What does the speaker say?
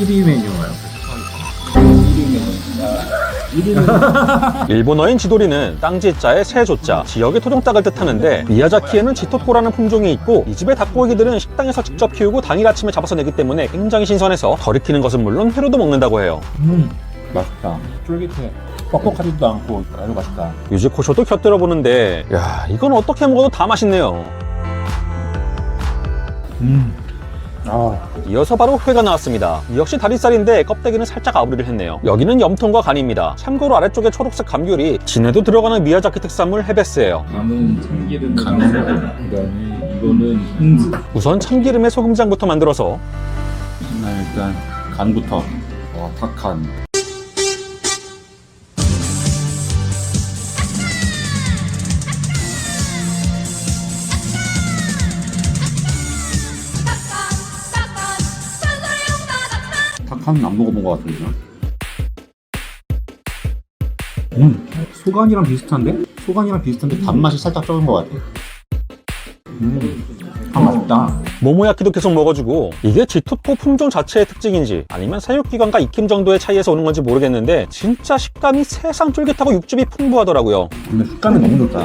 1위 메뉴가요. 일본어인 지도리는 땅지자에 새조자, 지역의 토종닭을 뜻하는데 미야자키에는 지토토라는 품종이 있고 이 집의 닭고기들은 식당에서 직접 키우고 당일 아침에 잡아서 내기 때문에 굉장히 신선해서 덜 익히는 것은 물론 회로도 먹는다고 해요. 음, 맛있다. 쫄깃해. 뻑뻑하지도 않고 아주 맛있다. 유지코쇼도 곁들여 보는데 야 이건 어떻게 먹어도 다 맛있네요. 음. 아, 이어서 바로 회가 나왔습니다. 역시 다리살인데 껍데기는 살짝 아우리를 했네요. 여기는 염통과 간입니다. 참고로 아래쪽에 초록색 감귤이 진해도 들어가는 미야자키 특산물 헤베스예요. 간은 참기름 간은 그다음에 이거는 홍수 우선 참기름에 소금장부터 만들어서 나 일단 간부터 와 닭간 닭간은 안 먹어본 것 같은데 음. 소간이랑 비슷한데? 소간이랑 비슷한데 단맛이 살짝 적은 것 같아. 음, 아, 맛있다. 모모야키도 계속 먹어주고 이게 지토토 품종 자체의 특징인지 아니면 사육기관과 익힘 정도의 차이에서 오는 건지 모르겠는데 진짜 식감이 세상 쫄깃하고 육즙이 풍부하더라고요. 근데 식감이 너무 좋다.